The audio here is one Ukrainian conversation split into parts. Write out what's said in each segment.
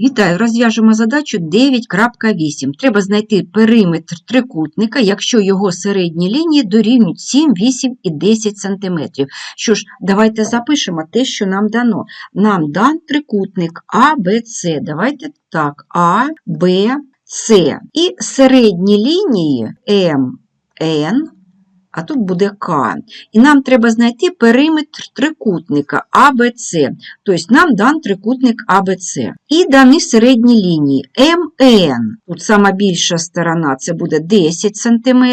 Вітаю, розв'яжемо задачу 9.8. Треба знайти периметр трикутника, якщо його середні лінії дорівнюють 7, 8 і 10 см. Що ж, давайте запишемо те, що нам дано. Нам дан трикутник А. Давайте так, А, Б, С. І середні лінії М, а тут буде К. І нам треба знайти периметр трикутника АБЦ. Тобто нам дан трикутник АБЦ. І дані середні лінії МН. Тут сама більша сторона це буде 10 см.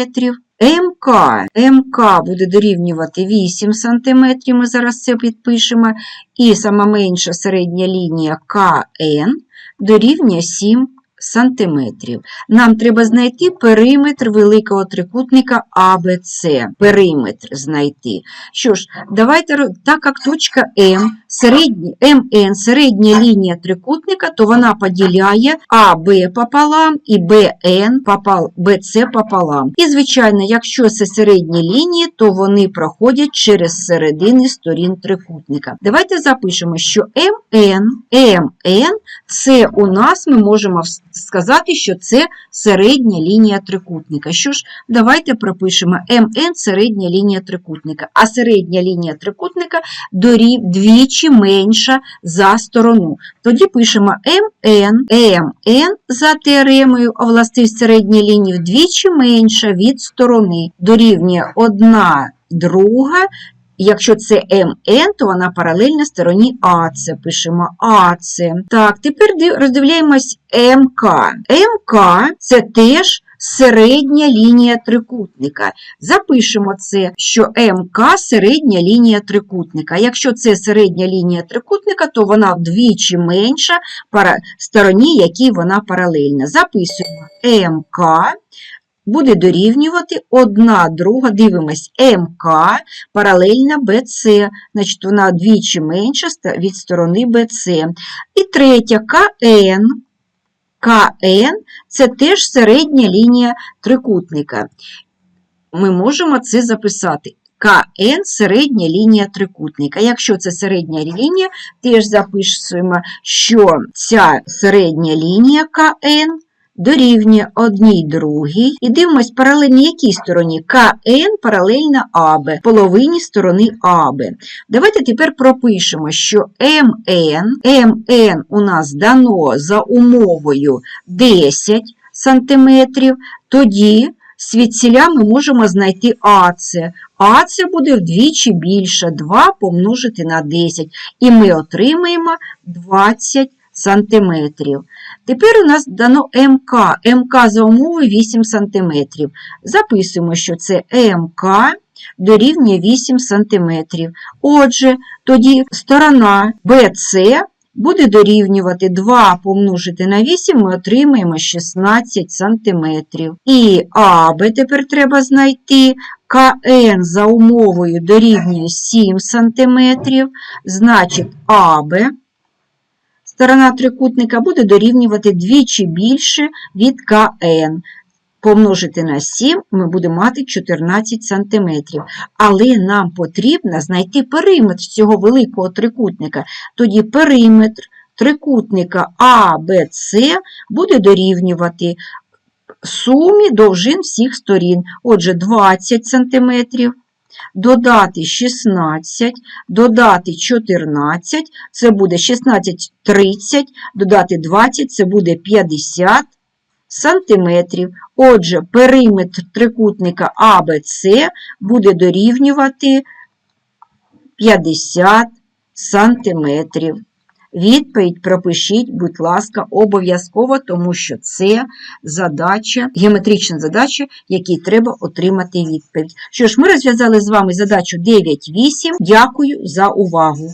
МК. МК буде дорівнювати 8 см, ми зараз це підпишемо. І сама менша середня лінія КН дорівнює 7 сантиметрів. Нам треба знайти периметр великого трикутника АБЦ. Периметр знайти. Що ж, давайте, так як точка М, середня, МН, середня лінія трикутника, то вона поділяє АБ пополам і БН попал, БЦ пополам. І, звичайно, якщо це середні лінії, то вони проходять через середини сторін трикутника. Давайте запишемо, що МН, МН це у нас ми можемо вс- сказати, що це середня лінія трикутника. Що ж, давайте пропишемо МН середня лінія трикутника, а середня лінія трикутника дорів двічі менша за сторону. Тоді пишемо МН, МН за теоремою властивість середньої лінії вдвічі менша від сторони. Дорівнює одна друга Якщо це МН, то вона паралельна стороні АЦ. Пишемо АЦ. Так, тепер див- роздивляємось МК. МК це теж середня лінія трикутника. Запишемо це, що МК середня лінія трикутника. Якщо це середня лінія трикутника, то вона вдвічі менша стороні, якій вона паралельна. Записуємо МК буде дорівнювати одна друга, дивимось, МК паралельна БЦ, значить вона двічі менша від сторони БЦ. І третя КН. КН це теж середня лінія трикутника. Ми можемо це записати. КН середня лінія трикутника. Якщо це середня лінія, теж записуємо, що ця середня лінія КН дорівнює одній другій. І дивимось паралельно якій стороні? КН паралельно АБ, половині сторони АБ. Давайте тепер пропишемо, що МН, МН у нас дано за умовою 10 см, тоді свідціля ми можемо знайти АЦ. АЦ буде вдвічі більше, 2 помножити на 10, і ми отримаємо 20 сантиметрів. Тепер у нас дано МК. МК за умови 8 см. Записуємо, що це МК дорівнює 8 см. Отже, тоді сторона BC буде дорівнювати 2 помножити на 8, ми отримаємо 16 см. І АБ тепер треба знайти. КН за умовою дорівнює 7 см, значить АБ сторона трикутника буде дорівнювати двічі більше від КН. Помножити на 7 ми будемо мати 14 см. Але нам потрібно знайти периметр цього великого трикутника. Тоді периметр трикутника АБЦ буде дорівнювати сумі довжин всіх сторін. Отже, 20 см, додати 16, додати 14, це буде 16, 30, додати 20, це буде 50 сантиметрів. Отже, периметр трикутника АБЦ буде дорівнювати 50 сантиметрів. Відповідь пропишіть, будь ласка, обов'язково, тому що це задача, геометрична задача, якій треба отримати відповідь. Що ж, ми розв'язали з вами задачу 9.8. Дякую за увагу.